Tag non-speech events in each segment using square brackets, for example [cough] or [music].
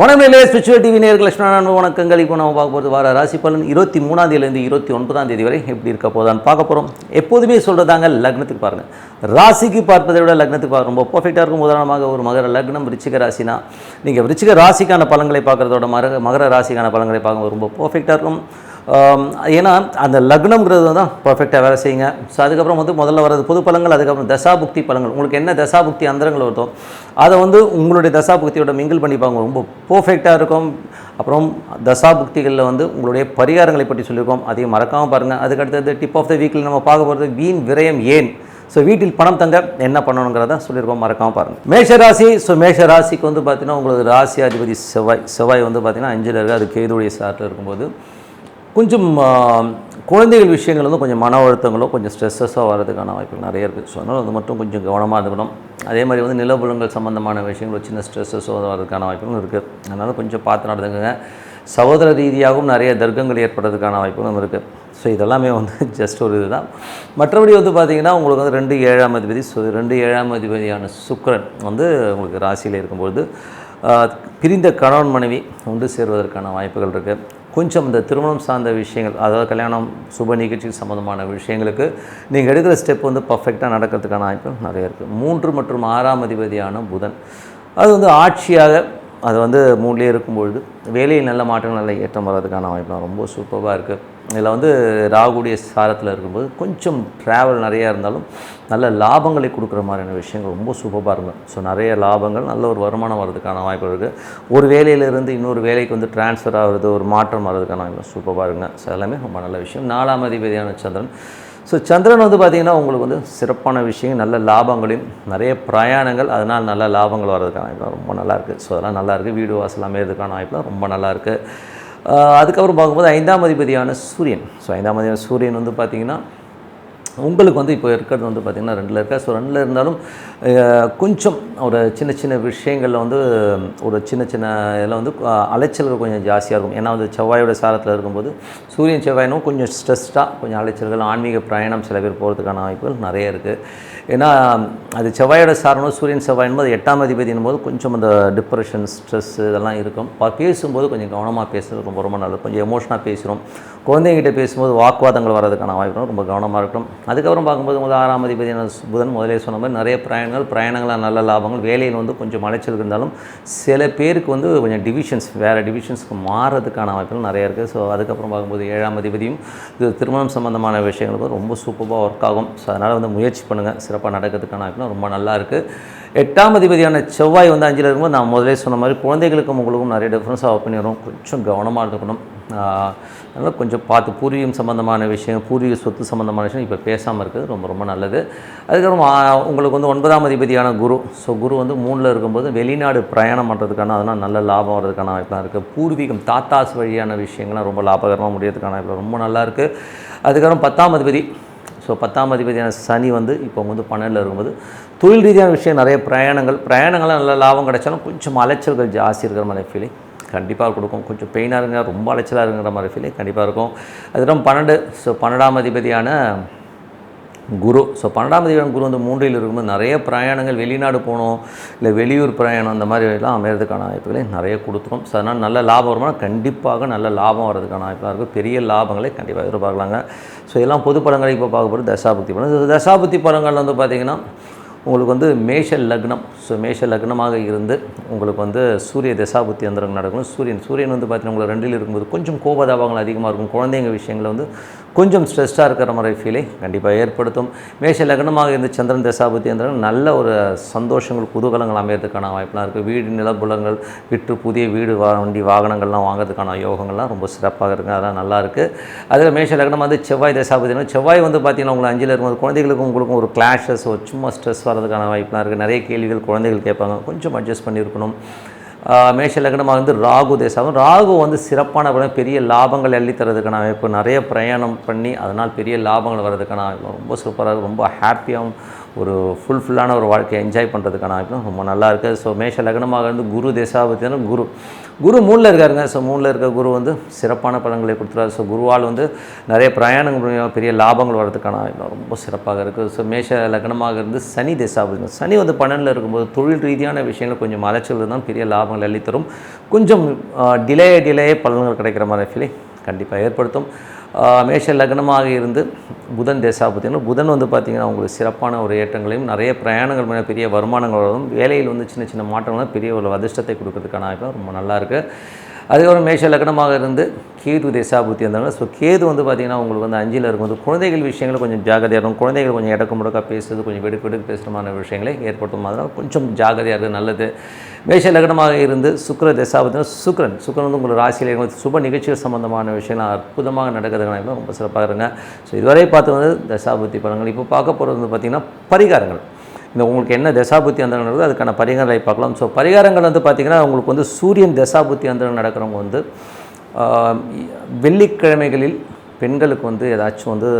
வணக்கம் நிலைய spiritual TV நேர்கள் லட்சுமணன் வணக்கங்கள். இப்போ நம்ம பார்க்க போகிறது வார ராசி பலன் இருபத்தி மூணாம் தேதியிலேருந்து இருபத்தி ஒன்பதாம் தேதி வரை எப்படி இருக்க போதான்னு பார்க்க போகிறோம் எப்போதுமே சொல்கிறதாங்க லக்னத்துக்கு பாருங்கள் ராசிக்கு பார்ப்பதை விட லக்னத்துக்கு பார்க்க ரொம்ப பர்ஃபெக்டாக இருக்கும். உதாரணமாக ஒரு மகர லக்னம் ரிச்சிக ராசினா நீங்கள் ரிச்சிக ராசிக்கான பலன்களை பார்க்குறதோட மகர மகர ராசிக்கான பலன்களை பார்க்கும்போது ரொம்ப பர்ஃபெக்டாக இருக்கும். ஏன்னா அந்த லக்னம்ங்கிறது தான் பர்ஃபெக்டாக வேலை செய்யுங்க. ஸோ அதுக்கப்புறம் வந்து முதல்ல வரது பொது பழங்கள் அதுக்கப்புறம் தசாபுக்தி பலங்கள் உங்களுக்கு என்ன தசாபுக்தி அந்தரங்கள் வருதோ அதை வந்து உங்களுடைய தசாபுக்தியோட மிங்கிள் பண்ணிப்பாங்க ரொம்ப பர்ஃபெக்டாக இருக்கும். அப்புறம் தசாபுக்திகளில் வந்து உங்களுடைய பரிகாரங்களை பற்றி சொல்லியிருக்கோம். அதையும் மறக்காமல் பாருங்கள் அதுக்கடுத்தது டிப் ஆஃப் த வீக்கில் நம்ம பார்க்க போகிறது வீண் விரயம் ஏன்? ஸோ வீட்டில் பணம் தங்க என்ன பண்ணணுங்கிறத சொல்லியிருக்கோம். மறக்காமல் பாருங்கள் மேஷராசி ஸோ மேஷராசிக்கு வந்து பார்த்தீங்கன்னா உங்களுக்கு ராசி அதிபதி செவ்வாய். செவ்வாய் வந்து பார்த்தீங்கன்னா அஞ்சில் இருக்குது அது கேதுடைய சாட்டில் இருக்கும்போது கொஞ்சம் குழந்தைகள் விஷயங்கள் வந்து கொஞ்சம் மன அழுத்தங்களோ கொஞ்சம் ஸ்ட்ரெஸ்ஸஸாக வர்றதுக்கான வாய்ப்புகள் நிறைய இருக்குது ஸோ அதனால் அது மட்டும் கொஞ்சம் கவனமாக இருக்கணும். அதே மாதிரி வந்து நிலபுலங்கள் சம்மந்தமான விஷயங்கள் சின்ன ஸ்ட்ரெஸ்ஸஸோ வர்றதுக்கான வாய்ப்புகளும் இருக்குது அதனால் கொஞ்சம் பார்த்து நடந்துக்கோங்க. சகோதர ரீதியாகவும் நிறைய தர்க்கங்கள் ஏற்படுறதுக்கான வாய்ப்புகளும் இருக்குது ஸோ இதெல்லாமே வந்து [laughs] ஜஸ்ட் ஒரு இதுதான். மற்றபடி வந்து பார்த்திங்கன்னா உங்களுக்கு வந்து ரெண்டு ஏழாம் அதிபதி ஸோ ரெண்டு ஏழாம் அதிபதியான சுக்கிரன் வந்து உங்களுக்கு ராசியில் இருக்கும்பொழுது பிரிந்த கணவன் மனைவி ஒன்று சேர்வதற்கான வாய்ப்புகள் இருக்குது கொஞ்சம் இந்த திருமணம் சார்ந்த விஷயங்கள் அதாவது கல்யாணம் சுப நிகழ்ச்சி சம்மந்தமான விஷயங்களுக்கு நீங்கள் எடுக்கிற ஸ்டெப் வந்து பர்ஃபெக்டாக நடக்கிறதுக்கான வாய்ப்புகள் நிறைய இருக்குது மூன்று மற்றும் ஆறாம் அதிபதியான புதன். அது வந்து ஆட்சியாக அது வந்து மூணுலேயே இருக்கும்பொழுது வேலையில் நல்ல மாற்றங்கள் நல்ல ஏற்றம் வர்றதுக்கான வாய்ப்புலாம் ரொம்ப சூப்பராக இருக்குது இதில் வந்து ராகுடைய சாரத்தில் இருக்கும்போது கொஞ்சம் ட்ராவல் நிறையா இருந்தாலும் நல்ல லாபங்களை கொடுக்குற மாதிரியான விஷயங்கள் ரொம்ப சூப்பராக இருக்கும். ஸோ நிறைய லாபங்கள் நல்ல ஒரு வருமானம் வர்றதுக்கான வாய்ப்பு இருக்குது ஒரு வேலையிலேருந்து இன்னொரு வேலைக்கு வந்து ட்ரான்ஸ்ஃபர் ஆகிறது ஒரு மாற்றம் வர்றதுக்கான வாய்ப்பு சூப்பராக இருக்குங்க. ஸோ எல்லாமே ரொம்ப நல்ல விஷயம். நாலாம் அதிபதியான சந்திரன். ஸோ சந்திரன் வந்து பார்த்திங்கன்னா உங்களுக்கு வந்து சிறப்பான விஷயம் நல்ல லாபங்களையும் நிறைய பிரயாணங்கள் அதனால் நல்ல லாபங்கள் வர்றதுக்கான வாய்ப்பு ரொம்ப நல்லாயிருக்கு ஸோ அதெல்லாம் நல்லாயிருக்கு வீடு வாசல் அமையிறதுக்கான வாய்ப்புலாம் ரொம்ப நல்லாயிருக்கு அதுக்கப்புறம் பார்க்கும்போது ஐந்தாம் அதிபதியான சூரியன். ஸோ ஐந்தாம் அதிபதியான சூரியன் வந்து பார்த்திங்கன்னா உங்களுக்கு வந்து இப்போ இருக்கிறது வந்து பார்த்திங்கன்னா ரெண்டில் இருக்கா? ஸோ ரெண்டில் இருந்தாலும் கொஞ்சம் ஒரு சின்ன சின்ன விஷயங்களில் வந்து ஒரு சின்ன சின்ன இதில் வந்து அலைச்சல்கள் கொஞ்சம் ஜாஸ்தியாக இருக்கும். ஏன்னா வந்து செவ்வாயோட சாரத்தில் இருக்கும்போது சூரியன் செவ்வாயினும் கொஞ்சம் ஸ்ட்ரெஸ்டாக கொஞ்சம் அலைச்சல்கள் ஆன்மீக பிரயாணம் சில பேர் போகிறதுக்கான வாய்ப்புகள் நிறைய இருக்குது ஏன்னா அது செவ்வாயோட சாரணும் சூரியன் செவ்வாயின் போது எட்டாம் அதிபதியின் போது கொஞ்சம் அந்த டிப்ரெஷன் ஸ்ட்ரெஸ் இதெல்லாம் இருக்கும். ப- பேசும்போது கொஞ்சம் கவனமாக பேசுறது ரொம்ப ரொம்ப நல்லது. கொஞ்சம் எமோஷனாக பேசுகிறோம் குழந்தைங்கிட்ட பேசும்போது வாக்குவாதங்கள் வர்றதுக்கான வாய்ப்பு ரொம்ப கவனமாக இருக்கணும். அதுக்கப்புறம் பார்க்கும்போது முதல் ஆறாம் அதிபதி புதன் முதலே சொன்ன மாதிரி நிறைய பிரயாணங்கள் பிரயாணங்களாக நல்ல லாபங்கள் வேலையில் வந்து கொஞ்சம் அலைச்சல் இருந்தாலும் சில பேருக்கு வந்து கொஞ்சம் டிவிஷன்ஸ் வேறு டிவிஷன்ஸ்க்கு மாறுறதுக்கான வாய்ப்புகள் நிறைய இருக்குது ஸோ அதுக்கப்புறம் பார்க்கும்போது ஏழாம் அதிபதியும் இது திருமணம் சம்மந்தமான விஷயங்களுக்கு வந்து ரொம்ப சூப்பராக ஒர்க் ஆகும். ஸோ அதனால் வந்து முயற்சி பண்ணுங்கள் சிறப்பாக நடக்கிறதுக்கான வாய்ப்புலாம் ரொம்ப நல்லா இருக்குது எட்டாம் அதிபதியான செவ்வாய் வந்து அஞ்சில் இருக்கும்போது நான் முதலே சொன்ன மாதிரி குழந்தைகளுக்கும் உங்களுக்கும் நிறைய டிஃப்ரென்ஸ் ஒப்பீனியன் வரும். கொஞ்சம் கவனமாக இருக்கணும். அதனால் கொஞ்சம் பார்த்து பூர்வீகம் சம்மந்தமான விஷயம் பூர்வீக சொத்து சம்மந்தமான விஷயம் இப்போ பேசாமல் இருக்குது ரொம்ப ரொம்ப நல்லது. அதுக்கப்புறம் உங்களுக்கு வந்து ஒன்பதாம் அதிபதியான குரு. ஸோ குரு வந்து மூணில் இருக்கும்போது வெளிநாடு பிரயாணம் பண்ணுறதுக்கான அதனால் நல்ல லாபம் வர்றதுக்கான வாய்ப்புலாம் இருக்குது பூர்வீகம் தாத்தாஸ் வழியான விஷயங்கள்லாம் ரொம்ப லாபகரமாக முடியறதுக்கான வாய்ப்பு ரொம்ப நல்லா இருக்குது அதுக்கப்புறம் பத்தாம் அதிபதி. ஸோ பத்தாம் அதிபதியான சனி வந்து இப்போ வந்து பன்னெண்டில் இருக்கும்போது தொழில் ரீதியான விஷயம் நிறைய பிரயாணங்கள். பிரயாணங்கள்லாம் நல்ல லாபம் கிடைச்சாலும் கொஞ்சம் அலைச்சல்கள் ஜாஸ்தி இருக்கிற மாதிரி ஃபீலிங் கண்டிப்பாக கொடுக்கும். கொஞ்சம் பெயினாக இருங்க ரொம்ப அலைச்சலாக இருங்கிற மாதிரி ஃபீலிங் கண்டிப்பாக இருக்கும். அதுக்கப்புறம் பன்னெண்டு ஸோ பன்னெண்டாம் அதிபதியான குரு. ஸோ பன்னெண்டாம் அதிபதியான குரு வந்து மூன்றில் இருக்கும்போது நிறைய பிரயாணங்கள் வெளிநாடு போகணும் இல்லை வெளியூர் பிரயாணம் அந்த மாதிரி எல்லாம் அமையறதுக்கான வாய்ப்புகளை நிறைய கொடுத்துரும். ஸோ அதனால் நல்ல லாபம் வருமானம் கண்டிப்பாக நல்ல லாபம் வர்றதுக்கான வாய்ப்பாக இருக்கும் பெரிய லாபங்களை கண்டிப்பாக எதிர்பார்க்கலாங்க. ஸோ இதெல்லாம் பொது படங்களை இப்போ பார்க்க போகிறது தசாபுத்தி படம் இந்த தசாபுத்தி வந்து பார்த்திங்கன்னா உங்களுக்கு வந்து மேஷ லக்னம். ஸோ மேஷ லக்னமாக இருந்து உங்களுக்கு வந்து சூரிய தசாபுத்தி அந்தரங்கள் நடக்கணும். சூரியன் சூரியன் வந்து பார்த்தீங்கன்னா உங்களுக்கு ரெண்டில் இருக்கும்போது கொஞ்சம் கோபதாபங்கள் அதிகமாக இருக்கும். குழந்தைங்க விஷயங்களை வந்து கொஞ்சம் ஸ்ட்ரெஸ்ஸாக இருக்கிற மாதிரி ஃபீலை கண்டிப்பாக ஏற்படுத்தும். மேஷ லக்னமாக இருந்து சந்திரன் தசாபுத்தி நல்ல ஒரு சந்தோஷங்கள் குதூகலங்கள் அமையறதுக்கான வாய்ப்புலாம் இருக்குது வீடு நிலப்புலங்கள் விற்று புதிய வீடு வா வண்டி வாகனங்கள்லாம் வாங்குறதுக்கான யோகங்கள்லாம் ரொம்ப சிறப்பாக இருக்குது அதெல்லாம் நல்லா இருக்குது அதில் மேஷ லக்னம் வந்து செவ்வாய் தசாபதினா செவ்வாய் வந்து பார்த்தீங்கன்னா உங்களுக்கு அஞ்சில் இருக்கும்போது குழந்தைகளுக்கும் உங்களுக்கும் ஒரு கிளாஷஸ் சும்மா ஸ்ட்ரெஸ் வர்றதுக்கான வாய்ப்புலாம் இருக்குது நிறைய கேள்விகள் குழந்தைகள் கேட்பாங்க. கொஞ்சம் அட்ஜஸ்ட் பண்ணியிருக்கணும். மேஷ லக்னமாக வந்து ராகு தேசம் ராகு வந்து சிறப்பான பலன், பெரிய லாபங்கள் அள்ளி தரதுக்கான வாய்ப்பு நிறைய பிரயாணம் பண்ணி அதனால் பெரிய லாபங்கள் வர்றதுக்கான ரொம்ப சூப்பராக இருக்கும் ரொம்ப ஹாப்பியாகவும் ஒரு ஃபுல்ஃபில்லான ஒரு வாழ்க்கையை என்ஜாய் பண்ணுறதுக்கான வாய்ப்பு ரொம்ப நல்லா இருக்குது ஸோ மேஷ லக்னமாக இருந்து குரு தேசாபத்தியான குரு. குரு மூணில் இருக்காருங்க. ஸோ மூணில் இருக்க குரு வந்து சிறப்பான பலன்களை கொடுத்துருவார் ஸோ குருவால் வந்து நிறைய பிரயாணங்கள் பெரிய லாபங்கள் வர்றதுக்கான வாய்ப்பு ரொம்ப சிறப்பாக இருக்குது ஸோ மேஷ லக்னமாக இருந்து சனி தேசாபதி. சனி வந்து பன்னெண்டில் இருக்கும்போது தொழில் ரீதியான விஷயங்கள் கொஞ்சம் அலைச்சல் தான் பெரிய லாபங்கள் அள்ளித்தரும். கொஞ்சம் டிலே டிலே பலன்கள் கிடைக்கிற மாதிரி ஃபீலிங் கண்டிப்பாக ஏற்படுத்தும். மேஷ லக்னமாக இருந்து புதன் தேசாபத்தினா புதன் வந்து பார்த்திங்கன்னா உங்களுக்கு சிறப்பான ஒரு ஏற்றங்களையும் நிறைய பிரயாணங்கள் மேலே பெரிய வருமானங்கள் வரும் வேலையில் வந்து சின்ன சின்ன மாற்றங்களும் பெரிய ஒரு அதிர்ஷ்டத்தை கொடுக்கறதுக்கான வாய்ப்பு ரொம்ப நல்லா இருக்குது அதுக்கப்புறம் மேஷ லக்னமாக இருந்து கேது தேசாபுத்தி இருந்தாங்க ஸோ கேது வந்து பார்த்திங்கன்னா உங்களுக்கு வந்து அஞ்சில் இருக்கும்போது குழந்தைகள் விஷயங்கள் கொஞ்சம் ஜாகிரதையாக இருக்கும். குழந்தைகள் கொஞ்சம் இடக்கு முடக்காக பேசுறது கொஞ்சம் வெடுக்கு வெடுக்கு பேசுகிற மாதிரி விஷயங்களை ஏற்படுத்தும். அதனால் கொஞ்சம் ஜாகிரதையாக இருக்குது நல்லது. மேஷ லக்னமாக இருந்து சுக்கர தசாபத்தின சுக்கரன். சுக்கரன் வந்து உங்களுக்கு ராசியில் சுப நிகழ்ச்சிகள் சம்பந்தமான விஷயம்லாம் அற்புதமாக நடக்கிறதுனால ரொம்ப சிறப்பாக இருங்க ஸோ இதுவரை பார்த்து வந்து தசாபுத்தி படங்கள் இப்போ பார்க்க போகிறது வந்து பார்த்திங்கன்னா பரிகாரங்கள். இந்த உங்களுக்கு என்ன தசாபுத்தி அந்தரம் நடக்குது அதுக்கான பரிகாரங்களை பார்க்கலாம். ஸோ பரிகாரங்கள் வந்து பார்த்திங்கன்னா உங்களுக்கு வந்து சூரியன் தசாபுத்தி அந்தரம் நடக்கிறவங்க வந்து வெள்ளிக்கிழமைகளில் பெண்களுக்கு வந்து ஏதாச்சும் வந்து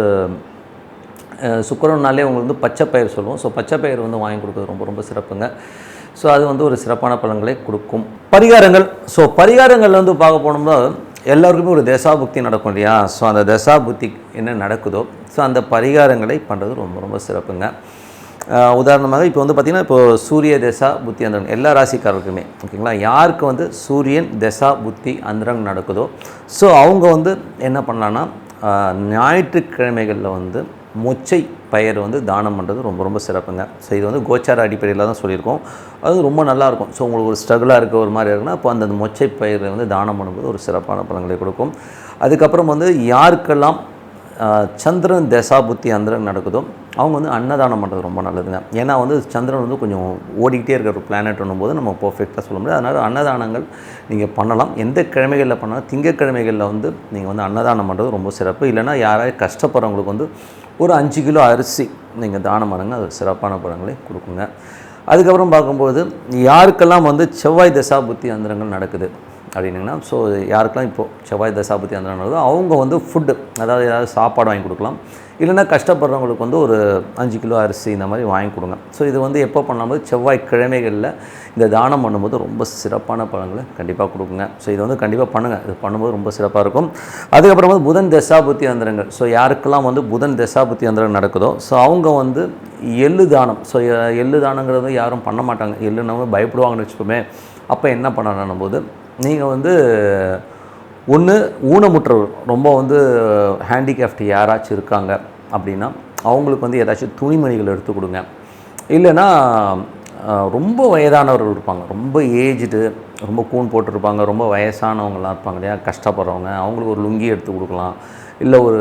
அஹ், உங்களுக்கு வந்து பச்சை பயிர் சொல்லுவோம். ஸோ பச்சை பயிர் வந்து வாங்கி கொடுக்குறது ரொம்ப ரொம்ப சிறப்புங்க. ஸோ அது வந்து ஒரு சிறப்பான பலன்களை கொடுக்கும். பரிகாரங்கள். ஸோ பரிகாரங்கள் வந்து பார்க்க போனோம்னா எல்லாருக்குமே ஒரு தசாபுக்தி நடக்கும் இல்லையா? ஸோ அந்த தசாபுக்தி என்ன நடக்குதோ ஸோ அந்த பரிகாரங்களை பண்ணுறது ரொம்ப ரொம்ப சிறப்புங்க. உதாரணமாக இப்போ வந்து பார்த்திங்கன்னா இப்போ சூரிய தசா புத்தி அந்தரன் எல்லா ராசிக்காரருக்குமே ஓகேங்களா? யாருக்கு வந்து சூரியன் தசா புத்தி அந்தரன் நடக்குதோ ஸோ அவங்க வந்து என்ன பண்ணலான்னா ஞாயிற்றுக்கிழமைகளில் வந்து மொச்சை பயிர் வந்து தானம் பண்ணுறது ரொம்ப ரொம்ப சிறப்புங்க. ஸோ இது வந்து கோச்சார அடிப்படையில் தான் சொல்லியிருக்கோம். அது ரொம்ப நல்லாயிருக்கும் ஸோ உங்களுக்கு ஒரு ஸ்ட்ரகிளாக இருக்க ஒரு மாதிரி இருக்குன்னா அப்போ அந்த மொச்சை பயிரை வந்து தானம் பண்ணும்போது ஒரு சிறப்பான பலன்களை கொடுக்கும். அதுக்கப்புறம் வந்து யாருக்கெல்லாம் சந்திரன் தசாபுத்தி அந்தரன் நடக்குதோ அவங்க வந்து அன்னதானம் பண்ணுறது ரொம்ப நல்லதுங்க. ஏன்னா வந்து சந்திரன் வந்து கொஞ்சம் ஓடிக்கிட்டே இருக்கிற ஒரு பிளானட்னும் போது நம்ம பர்ஃபெக்டாக சொல்ல முடியாது. அதனால் அன்னதானங்கள் நீங்கள் பண்ணலாம். எந்த கிழமைகளில் பண்ணாலும் திங்கக்கிழமைகளில் வந்து நீங்கள் வந்து அன்னதானம் பண்ணுறது ரொம்ப சிறப்பு. இல்லைன்னா யாராவது கஷ்டப்படுறவங்களுக்கு வந்து ஒரு அஞ்சு கிலோ அரிசி நீங்கள் தானம் பண்ணுங்க அது சிறப்பான பழங்களை கொடுக்குங்க. அதுக்கப்புறம் பார்க்கும்போது யாருக்கெல்லாம் வந்து செவ்வாய் தசாபுத்தி அந்தரங்கள் நடக்குது அப்படின்னிங்கன்னா ஸோ யாருக்கெல்லாம் இப்போது செவ்வாய் தசாபுத்தி அந்தரம் நடக்குதோ அவங்க வந்து ஃபுட்டு அதாவது ஏதாவது சாப்பாடு வாங்கி கொடுக்கலாம். இல்லைன்னா கஷ்டப்படுறவங்களுக்கு வந்து ஒரு அஞ்சு கிலோ அரிசி இந்த மாதிரி வாங்கி கொடுங்க. ஸோ இது வந்து எப்போ பண்ணும்போது செவ்வாய் கிழமைகளில் இந்த தானம் பண்ணும்போது ரொம்ப சிறப்பான பழங்களை கண்டிப்பாக கொடுக்குங்க. ஸோ இது வந்து கண்டிப்பாக பண்ணுங்கள் இது பண்ணும்போது ரொம்ப சிறப்பாக இருக்கும். அதுக்கப்புறம் வந்து புதன் தசாபுத்தி அந்தரங்கள் ஸோ யாருக்கெல்லாம் வந்து புதன் தசாபுத்தி அந்தரங்கள் நடக்குதோ ஸோ அவங்க வந்து எள்ளு தானம். ஸோ எள்ளு தானங்கிறது யாரும் பண்ண மாட்டாங்க. எள்ளுனவங்க பயப்படுவாங்கன்னு வச்சுக்கோமே. அப்போ என்ன பண்ணணும் போது நீங்கள் வந்து ஒன்று ஊனமுற்றவர் ரொம்ப வந்து ஹேண்டிகிராஃப்ட் யாராச்சும் இருக்காங்க அப்படின்னா அவங்களுக்கு வந்து ஏதாச்சும் துணிமணிகள் எடுத்து கொடுங்க. இல்லைன்னா ரொம்ப வயதானவர்கள் இருப்பாங்க. ரொம்ப ஏஜ்டு ரொம்ப கூன் போட்டிருப்பாங்க. ரொம்ப வயசானவங்களாம் இருப்பாங்க இல்லையா? கஷ்டப்படுறவங்க. அவங்களுக்கு ஒரு லுங்கி எடுத்து கொடுக்கலாம். இல்லை ஒரு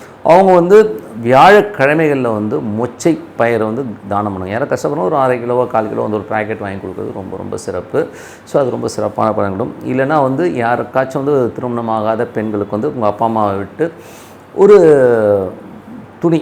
அவங்க வந்து வியாழக்கிழமைகளில் வந்து மொச்சை பயிரை வந்து தானம் பண்ணுவாங்க. யாரும் கஷ்டப்படும் ஒரு அரை கிலோவோ கால் கிலோ வந்து ஒரு பேக்கெட் வாங்கி கொடுக்குறது ரொம்ப ரொம்ப சிறப்பு. ஸோ அது ரொம்ப சிறப்பான பழங்களும் இல்லைன்னா வந்து யாருக்காச்சும் வந்து திருமணமாகாத பெண்களுக்கு வந்து உங்கள் அப்பா அம்மாவை விட்டு ஒரு துணி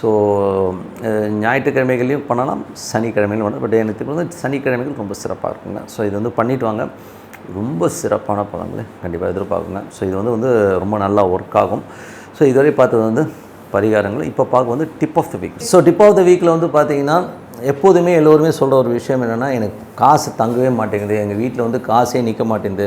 ஸோ அஹ், uh, ஞாயிற்றுக்கிழமைகளையும் பண்ணலாம் சனிக்கிழமையிலும் பண்ணலாம். பட் எனக்கு வந்து சனிக்கிழமைகள் ரொம்ப சிறப்பாக இருக்குங்க. ஸோ இது வந்து பண்ணிட்டு வாங்க. ரொம்ப சிறப்பான பழங்களை கண்டிப்பாக எதிர்பார்க்குங்க. ஸோ இது வந்து வந்து ரொம்ப நல்லா ஒர்க் ஆகும். ஸோ இதுவரை பார்த்தது வந்து பரிகாரங்கள். இப்போ பார்க்க வந்து tip of the week so tip of the வீக்கில் வந்து பார்த்தீங்கன்னா எப்போதுமே எல்லோருமே சொல்கிற ஒரு விஷயம் என்னென்னா எனக்கு காசு தங்கவே மாட்டேங்குது. எங்கள் வீட்டில் வந்து காசே நிற்க மாட்டேங்குது.